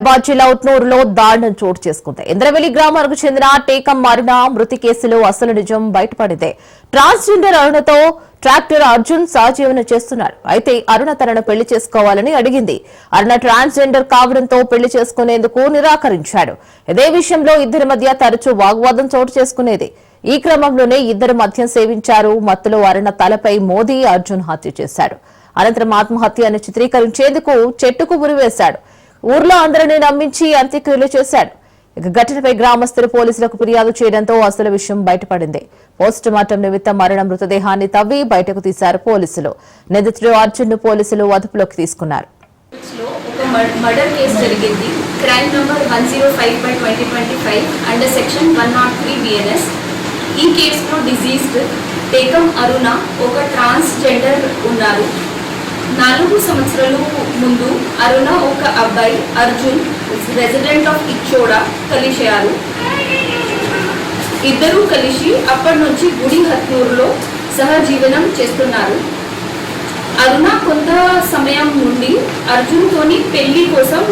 హైదరాబాద్ జిల్లా ఉట్నూరులో దారుణం చోటు చేసుకుంది. ఇంద్రవెల్లి గ్రామానికి చెందిన టేకం మారిన మృతి కేసులో అసలు నిజం బయటపడింది. ట్రాన్స్జెండర్ అరుణతో ట్రాక్టర్ అర్జున్ సహజీవనం చేస్తున్నాడు అయితే అరుణ తనను పెళ్ళి చేసుకోవాలని అడిగింది. అరుణ ట్రాన్స్జెండర్ కావడంతో పెళ్ళి చేసుకునేందుకు నిరాకరించాడు. ఇదే విషయంలో ఇద్దరి మధ్య తరచూ వాగ్వాదం చోటు చేసుకునేది. ఈ క్రమంలోనే ఇద్దరు మద్యం సేవించారు. మత్తులో అరుణ తలపై మోదీ అర్జున్ హత్య చేశాడు. అనంతరం ఆత్మహత్య అని చిత్రీకరించేందుకు చెట్టుకు ఉరివేశాడు. ఊర్లో అందరినీ నమ్మించి అంత్యక్రియలు చేశాడు ఇక ఘటనపై గ్రామస్తులు పోలీసులకు ఫిర్యాదు చేయడంతో అసలు విషయం బయటపడింది. పోస్టు మార్టం నిమిత్తం మరణ మృతదేహాన్ని తవ్వి బయటకు తీశారు పోలీసులు. నిందితుడు అర్జున్ను పోలీసులు అదుపులోకి తీసుకున్నారు. మర్డర్ కేసు జరిగింది. Crime number one zero five by twenty twenty five under section one not three BNS. ఈ కేసులో డిజీజ్డ్ టేకం అరుణ ఒక ట్రాన్స్జెండర్ ఉన్నారు. నాలుగు సంవత్సరాల ముందు అరుణ ఒక అబ్బాయి అర్జున్ రెసిడెంట్ ఆఫ్ ఇచ్చోడా కలిశారు. ఇద్దరూ కలిసి అప్పటి నుంచి గుడి హత్నూరులో సహజీవనం చేస్తున్నారు. అరుణ కొంత సమయం నుండి అర్జున్తోని పెళ్ళి కోసం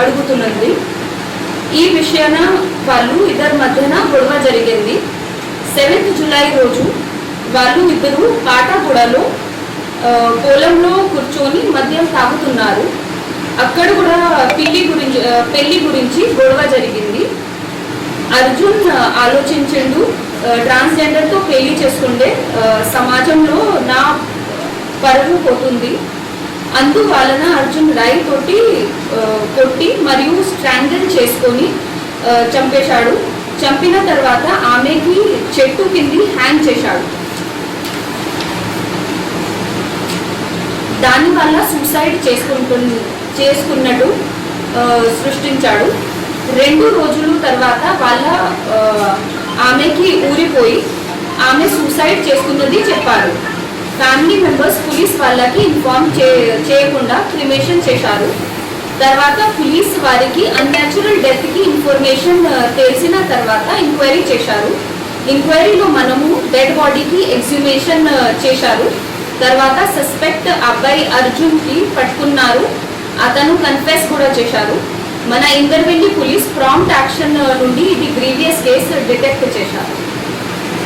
అడుగుతున్నది. ఈ విషయాన వాళ్ళు ఇద్దరి మధ్యన గొడవ జరిగింది. సెవెంత్ జూలై రోజు వాళ్ళు ఇద్దరు పాటగూడలో పొలంలో కూర్చొని మద్యం తాగుతున్నారు. అక్కడ కూడా పెళ్ళి గురించి పెళ్ళి గురించి గొడవ జరిగింది. అర్జున్ ఆలోచించండు. ట్రాన్స్జెండర్తో పెళ్ళి చేసుకుంటే సమాజంలో నా పరువు పోతుంది. అందువలన అర్జున్ రాయి తోటి కొట్టి మరియు స్ట్రాంగిల్ చేసుకొని చంపేశాడు. చంపిన తర్వాత ఆమెకి చెట్టు కింది హ్యాంగ్ చేశాడు. దానివల్ల సూసైడ్ చేసుకుంటు చేసుకున్నట్టు సృష్టించాడు. రెండు రోజుల తర్వాత వాళ్ళ ఆమెకి ఊరిపోయి ఆమె సూసైడ్ చేసుకున్నది చెప్పారు. ఫ్యామిలీ మెంబర్స్ పోలీస్ వాళ్ళకి ఇన్ఫార్మ్ చే చేయకుండా క్రిమేషన్ చేశారు. తర్వాత పోలీస్ వారికి అన్యాచురల్ డెత్కి ఇన్ఫర్మేషన్ తెలిసిన తర్వాత ఎంక్వైరీ చేశారు. ఎంక్వైరీలో మనము డెడ్ బాడీకి ఎగ్జిబిషన్ చేశారు. తర్వాత సస్పెక్ట్ అబ్బాయి అర్జున్కి పట్టుకున్నారు. అతను కన్ఫెస్ కూడా చేశారు. మన ఇందర్వెల్లి పోలీస్ ప్రాంప్ట్ యాక్షన్ నుండి ఇది గ్రీవియస్ కేసు డిటెక్ట్ చేశారు.